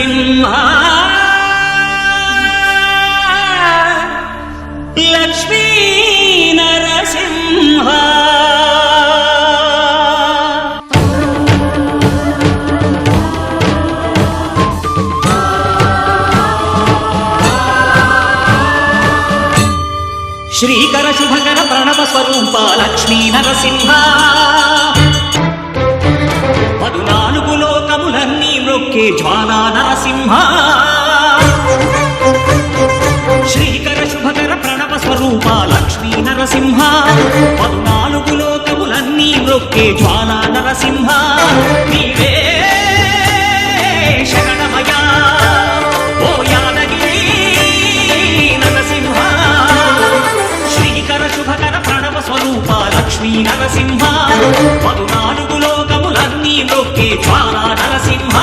నరసింహ లక్ష్మీ నరసింహ. శ్రీకర శుభకర ప్రణవ స్వరూప లక్ష్మీ నరసింహ. లోకములన్నీ మ్రొక్కే జ్వాలా నరసింహ శ్రీకర శుభకర ప్రణవ స్వరూప లక్ష్మీ నరసింహ. పద్నాలుగు లోకములన్నీ మ్రొక్కే జ్వాలా నరసింహ నీవే శరణమయా ఓ యాదగిరి నరసింహ. శ్రీకర శుభకర ప్రణవ స్వరూప లక్ష్మీ నరసింహ. పదునాలుగు లోకములన్నీ నొక్కే జ్వాలా నరసింహ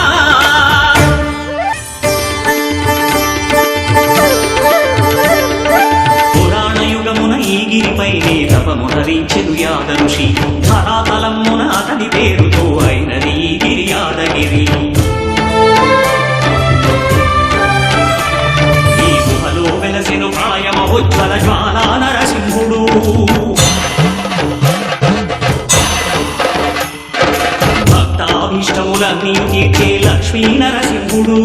తపమునరించెను యాద ఋషి ధరాతలమున అతని పేరుతో అయిన నీగిరి యాదగిరి. ఈ గుహలో వెలసెను ప్రాయమహోజ్వల జ్వాలా నరసింహుడు భక్తాభీష్టములన్నీ తీర్చే లక్ష్మీ నరసింహుడు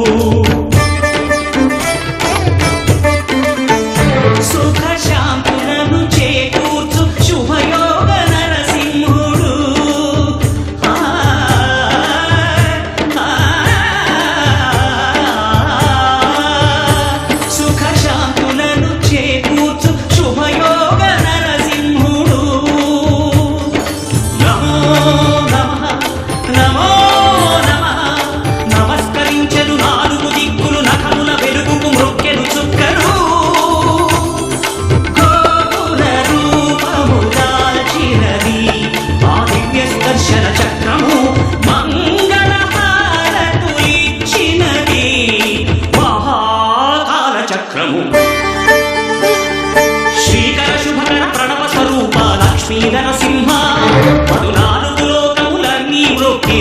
నరసింహ నరసింహ పదునాలుగు లోకములన్నీ మ్రొక్కే.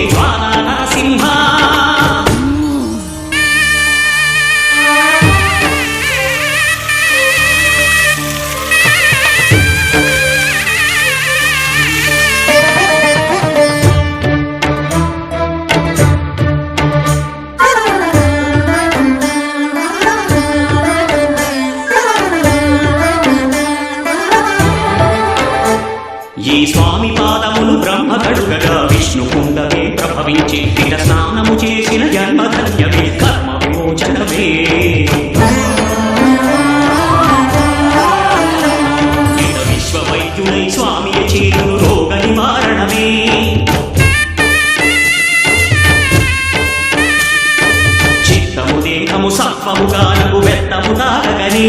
అడుగగా విష్ణు కుండమే ప్రభవించి ఇట స్నానము చేసిన జన్మధన్యమే కర్మ విమోచనమే ఇట స్వామి రోగ నివారణమే. చిత్తము దేహము వెత్తము కాగనే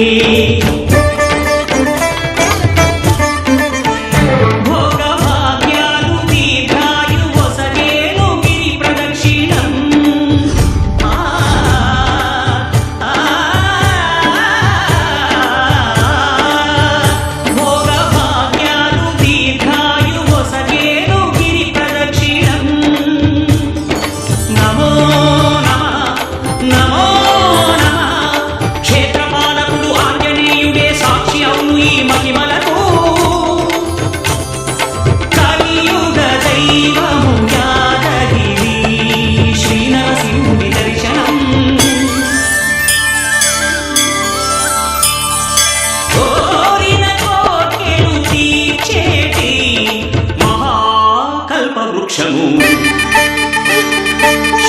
మహాకల్ప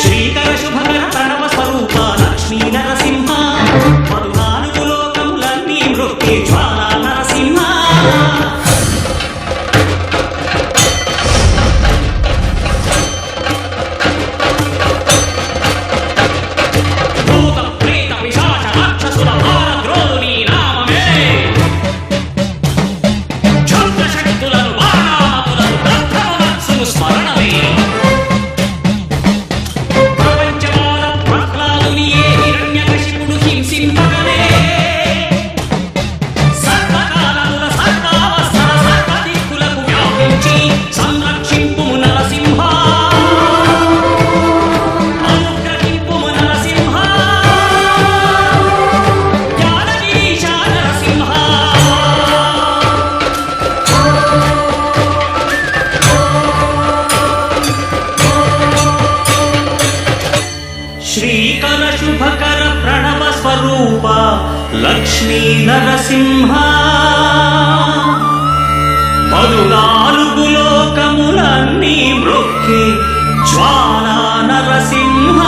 శ్రీకర శుభకర ప్రణవ స్వరూప లక్ష్మీ నరసింహ పదునాలుగు లోకములన్నీ మృత్యు జ్వాల. Thank you. శ్రీకర శుభకర ప్రణవ స్వరూప లక్ష్మీ నరసింహ. పదునాలుగు లోకములన్నీ మృక్కి జ్వాలా నరసింహ